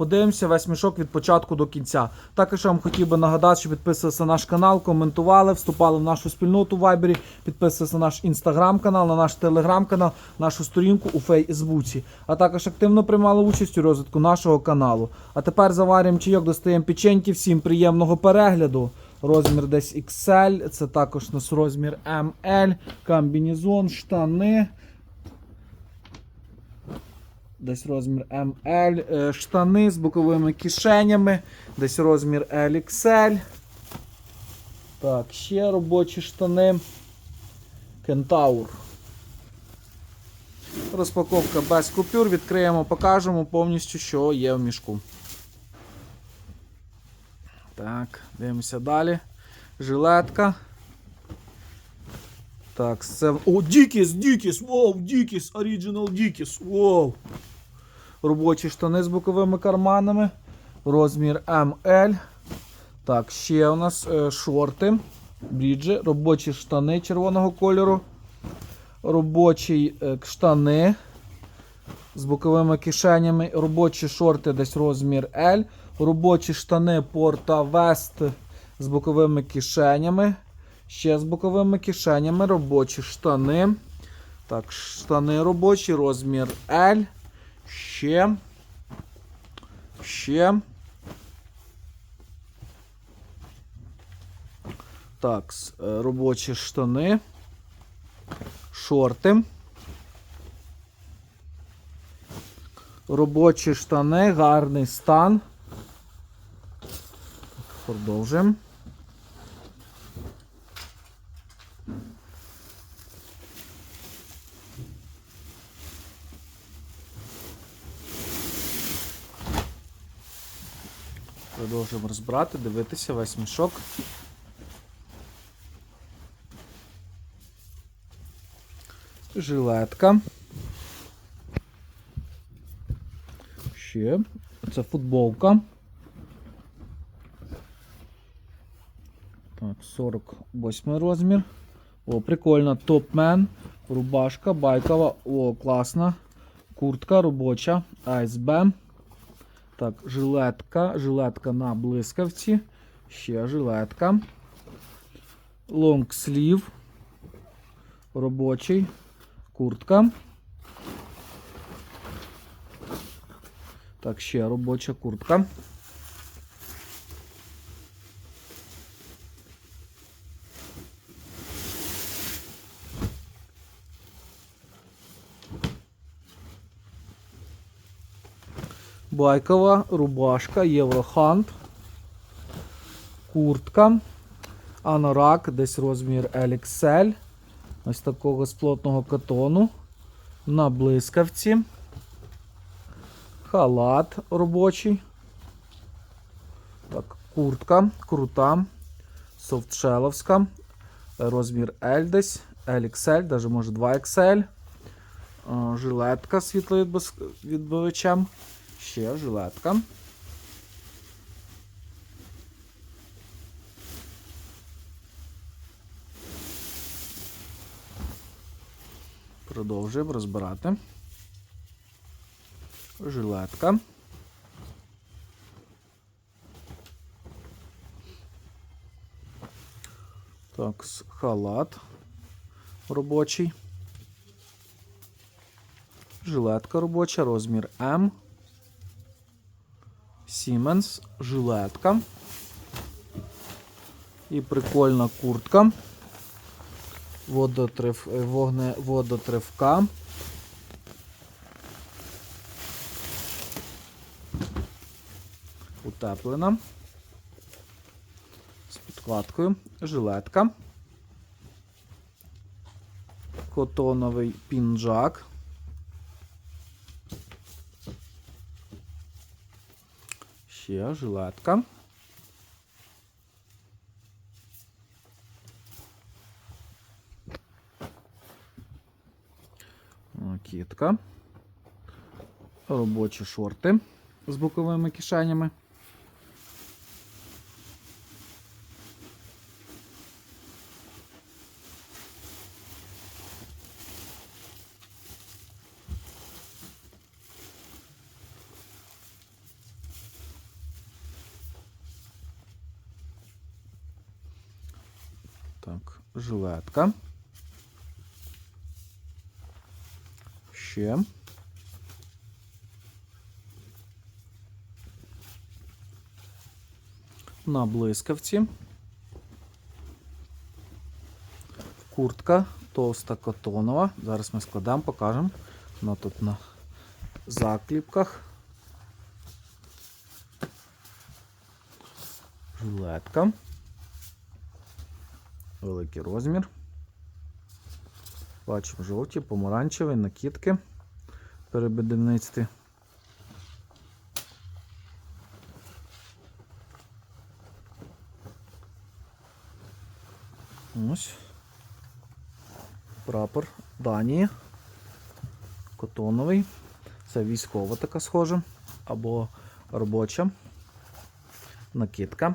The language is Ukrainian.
Подивимося весь мішок від початку до кінця. Також вам хотів би нагадати, що підписувалися на наш канал, коментували, вступали в нашу спільноту в Вайбері, підписувалися на наш інстаграм-канал, на наш телеграм-канал, нашу сторінку у Фейсбуці. А також активно приймали участь у розвитку нашого каналу. А тепер заварюємо чайок, достаємо печеньки. Всім приємного перегляду. Розмір десь XL, це також у нас розмір ML, комбінезон, штани. Десь розмір ML, е, штани з боковими кишенями, десь розмір LXL. Так, ще робочі штани. Кентаур. Розпаковка без купюр. Відкриємо, покажемо повністю, що є в мішку. Так, дивимося далі. Жилетка. Так, це. О, Дікіс, Дікіс! Воу, Дікіс! Оригінал Дікіс! Воу! Робочі штани з боковими карманами. Розмір ML. Так, ще у нас е, шорти, бріджі, робочі штани червоного кольору. Робочі е, штани з боковими кишенями. Робочі шорти десь розмір L. Робочі штани Porta West з боковими кишенями. Ще з боковими кишенями. Робочі штани. Так, штани робочі, розмір L. Ще. Ще. Так, е, робочі штани. Шорти. Робочі штани, гарний стан. Продовжуємо. Продовжуємо розбирати, дивитися весь мішок. Жилетка. Ще. Це футболка. Так, 48 розмір. О, прикольно. Топмен. Рубашка байкова. О, класна. Куртка робоча. АСБ. Так, жилетка. Жилетка на блискавці. Ще жилетка. Лонгслів. Робочий. Куртка. Так, ще робоча куртка. Байкова рубашка, Єврохант, куртка, анорак, десь розмір LXL, ось такого з плотного катону, на блискавці, халат робочий, так, куртка, крута, софтшеловська, розмір L десь, LXL, даже може 2XL, Е, жилетка світловідбивачем. Ще жилетка. Продовжуємо розбирати. Жилетка. Так, халат робочий. Жилетка робоча, розмір М. Siemens, жилетка. І прикольна куртка. Водотрив, е, вогне, водотривка. Утеплена. З підкладкою. Жилетка. Котоновий пінджак. Ще жилетка. Кітка. Робочі шорти з боковими кишенями. Так, жилетка. Ще. На блискавці. Куртка товста котонова. Зараз ми складемо, покажемо. Вона тут на закліпках. Жилетка. Великий розмір. Бачимо жовті, помаранчеві, накидки перебедівництві. Ось. Прапор Данії. Котоновий. Це військова така схожа. Або робоча. Накидка.